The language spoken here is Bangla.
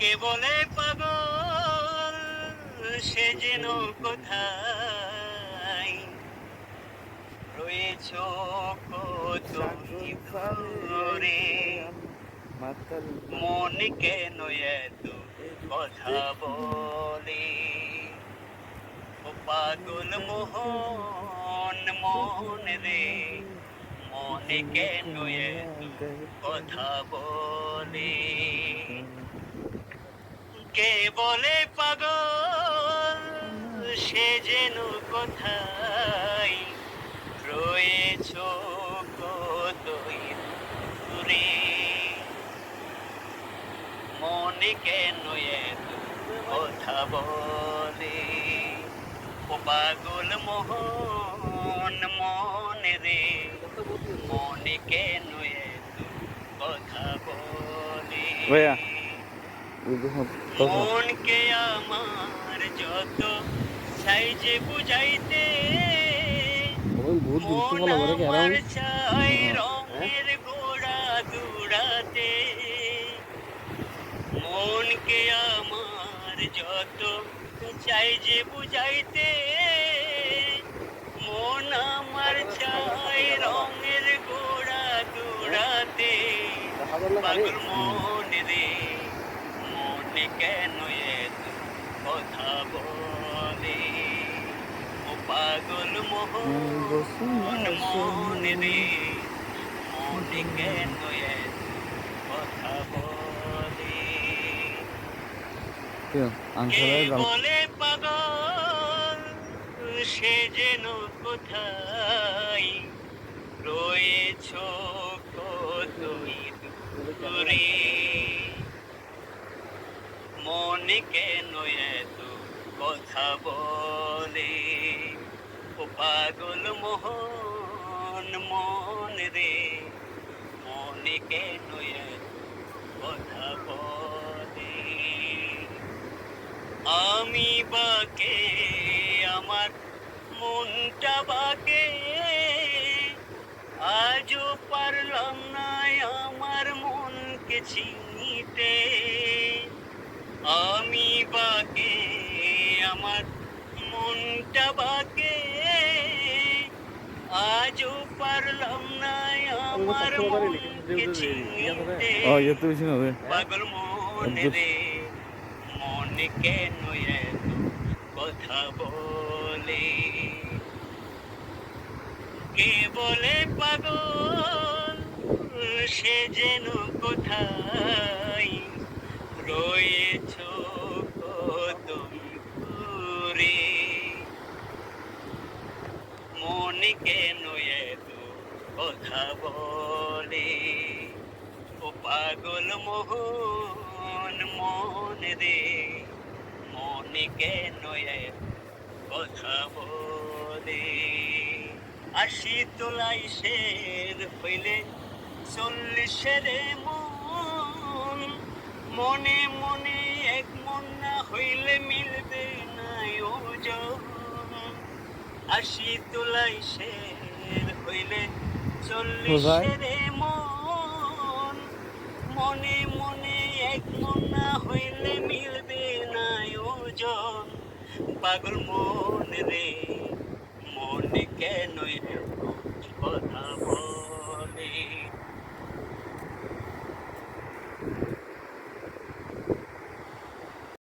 কে বলে পাগল, সে যেন কোথায়? রয়েছ দূরে মাতাল মন কেন এত কথা বলে? পাগল মোহন, মন রে, মনে কেন এত কথা বলে? কে বলে পাগল? সে যেন কোথায়? রয়েছ কতই দূরে? মনে কেন এত কথা বলে? ও পাগল মোহন, মনে রে। মনে কেন এত কথা বলে? মনকে আমার যত সাইজে বুঝাইতে বহুত মন আমার চাই রঙের ঘোড়া দৌড়াতে। মনকে আমার যত চাই যে বুঝাইতে মন আমার চাই রঙের ঘোড়া দৌড়াতে। পাগল মন রে। মনে কেন এত কথা বলে? ও পাগল মোহন মন রে। মনে কেন এত কথা বলে? বলে পাগল? সে যেন কোথায়? রয়েছ কতই দূরে? মনে কেন এত কথা বলে। ও পাগল মোহন, মন রে। মনে কেন কথা বলে। আমি বাকে, আমার মনটা বাকে। আজও পারলাম না আমার মনকে চিনিতে আমি বাকে আমার মনটা বাকে। আজও পারলাম না আমার মনকে চিনিতে ও এত বেশি না রে। পাগল মনে রে মনে কেন এত কথা বলে? কে বলে পাগল সে যেন কোথায়? রয়েছ কত দূরে মনে কেন এত কথা বলে? ও পাগল মোহন মন রে, মনে কেন এত কথা বলে? আশি তোলাই শের হইলে চল্লিশের মন মনে মনে এক মন না হইলে মিলবে না ওজন আশি তোলাই শের হইলে চল্লিশের মন। মনে মনে এক মন না হইলে মিলবে না ওজন পাগল মন রে মনে কেন